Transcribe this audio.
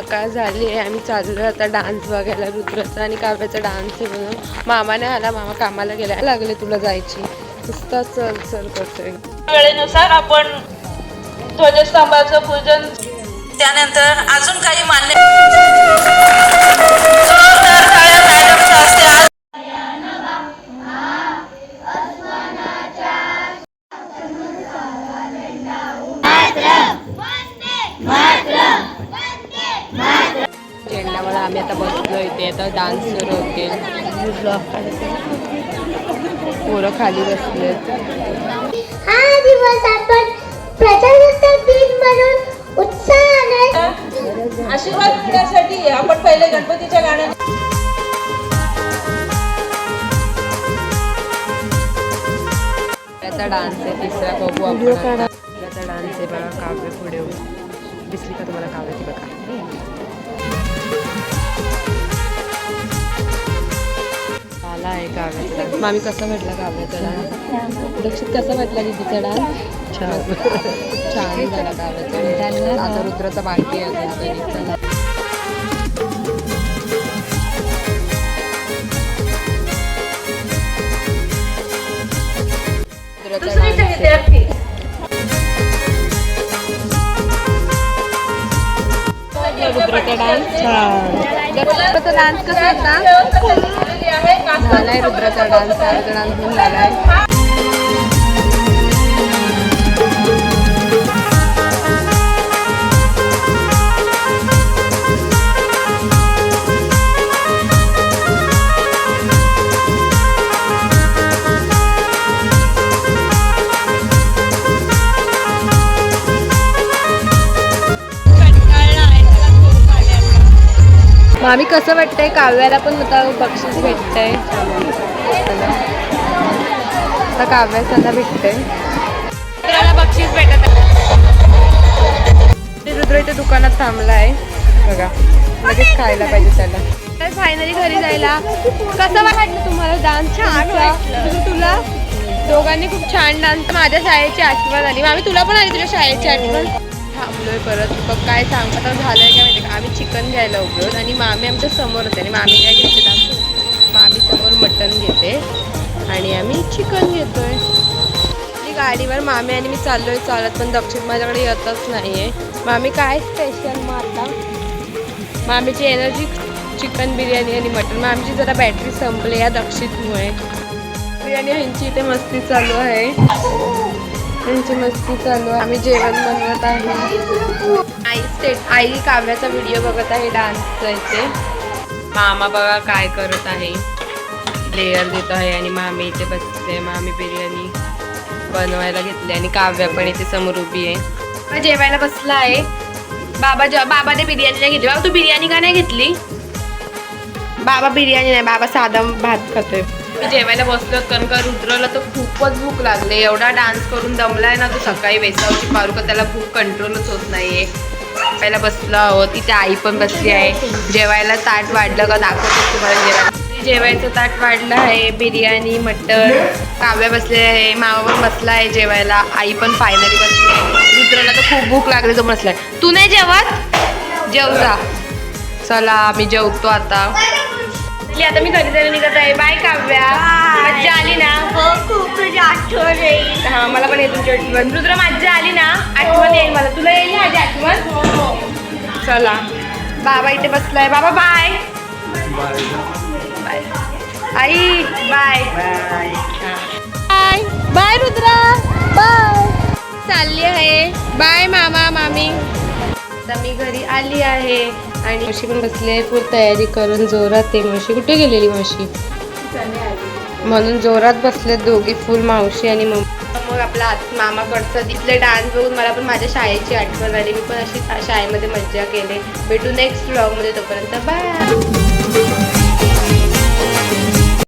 सकाळ झाली आहे. आम्ही चाललो आता डान्स बघायला रुद्राचा आणि काव्याचा डान्स आहे म्हणून. मामाने आला मामा कामाला गेला. लागले तुला जायची. नुसता चल चल करतोय. वेळेनुसार आपण ध्वजस्तंभाचं पूजन त्यानंतर अजून काही मान्य जोरदार टाळ्या मॅडमच्या हस्ते आज झेंडावर आम्ही आता बसलो इथे आता डान्स सुरू होतील. पोरं खाली बसले हा दिवस आपण प्रजासत्ताक दिन म्हणून उत्साहाने आशीर्वाद मिळण्यासाठी आपण पहिले गणपतीच्या गाण्याने त्याचा डान्स आहे तिसरा बघू आपण त्याचा डान्स आहे बघा काव्य पुढे. दिसली का तुम्हाला काव्याची बघा. झाला आहे काव्याचा डान्स मामी कसा म्हटला काव्याचा डान्स दक्षित कसा म्हटला दीदीचा डान्स छान. छान झाला काव्याचा डान्स आता रुद्राचा बाकी आहे अजून तरी. चला. रुद्राचा डान्स. आहे. डान्स कसा होता आहे? झालाय रुद्राचा डान्स काव्याचा डान्स पण झालाय. मामी कसं वाटतंय काव्याला पण आता बक्षीस भेटतंय. आता काव्याचं आता भेटतंय. बक्षीस भेटत आहे. रुद्र इथे दुकानात थांबलाय. बघा लगेच खायला पाहिजे त्याला. फायनली घरी जायला. कसं वाटलं तुम्हाला डान्स छान तुला? दोघांनी खूप छान डान्स माझ्या शाळेची आठवण आली. मामी तुला पण आली तुझ्या शाळेची आठवण? थांबलोय परत बघ काय सांग. आता आहे काय माहिती का? आम्ही चिकन घ्यायला उभलो आणि मामी आमच्यासमोर होते. आणि मामी काय घेते दाखव मामी समोर मटन घेते. आणि आम्ही चिकन घेतोय. आपली गाडीवर मामी आणि मी चाललो आहे चालत पण दक्षिण माझ्याकडे येतच नाहीये. मामी काय स्पेशल मग आता? मामीची एनर्जी चिकन बिर्याणी आणि मटन मग आमची जरा बॅटरी संपली या दक्षितमुळे बिर्याणी ह्यांची इथे मस्ती चालू आहे. त्यांची मस्ती चालू आहे. आम्ही जेवण बनवत आहे. आई स्टेट आई काव्याचा व्हिडिओ बघत आहे डान्सचा इथे मामा बघा काय करत आहे. लेअर देत आहे आणि मामी इथे बसते. मामी बिर्याणी बनवायला घेतली आणि काव्या पण इथे समोर उभी आहे. बाबा जेवायला बसला आहे बाबा जेव्हा बाबाने बिर्याणी नाही घेतली. बाबा तू बिर्याणी का नाही घेतली? बाबा बिर्याणी नाही. बाबा साधा भात खातोय. मी जेवायला बसलो कारण का रुद्रला तर खूपच भूक लागले. एवढा डान्स करून दमलाय ना तो सकाळी वेसावची पारू का त्याला भूक कंट्रोलच होत नाहीये. पहिला बसलो आहोत तिथे आई पण बसली आहे. जेवायला ताट वाढलं का दाखवतो तुम्हाला जेवायला. जेवायचं ताट वाढलं आहे बिर्याणी मटण काव्या बसले आहे मामा पण बसला आहे जेवायला आई पण फायनली बसली आहे. रुद्रला तर खूप भूक लागली तो बसलाय. तू नाही जेवत? जेवता. चला मी जेवतो आता. की आता मी घरी जायला निघत आहे. बाय काव्या. मज्जा आली ना? हो खूप तुझी आठवण येईल हा मला पण येईल तुमची आठवण रुद्र मज्जा आली ना? आठवण येईल मला. तुला येईल माझी आठवण? चला. बाबा इथे बसलाय. बाबा बाय बाय आई bye bye bye Rudra bye चालली आहे. बाय मामा मामी. आता मी घरी आली आहे. आणि म्हशी पण बसले फुल तयारी करून. जोरात आहे म्हशी कुठे गेलेली म्हशी म्हणून जोरात बसले दोघी फुल मावशी आणि मग आपला आत- मामाकडचा तिथले डान्स बघून. मला पण माझ्या शाळेची आठवण आली. मी पण अशी शाळेमध्ये मज्जा केली. भेटू नेक्स्ट ब्लॉगमध्ये तोपर्यंत. बाय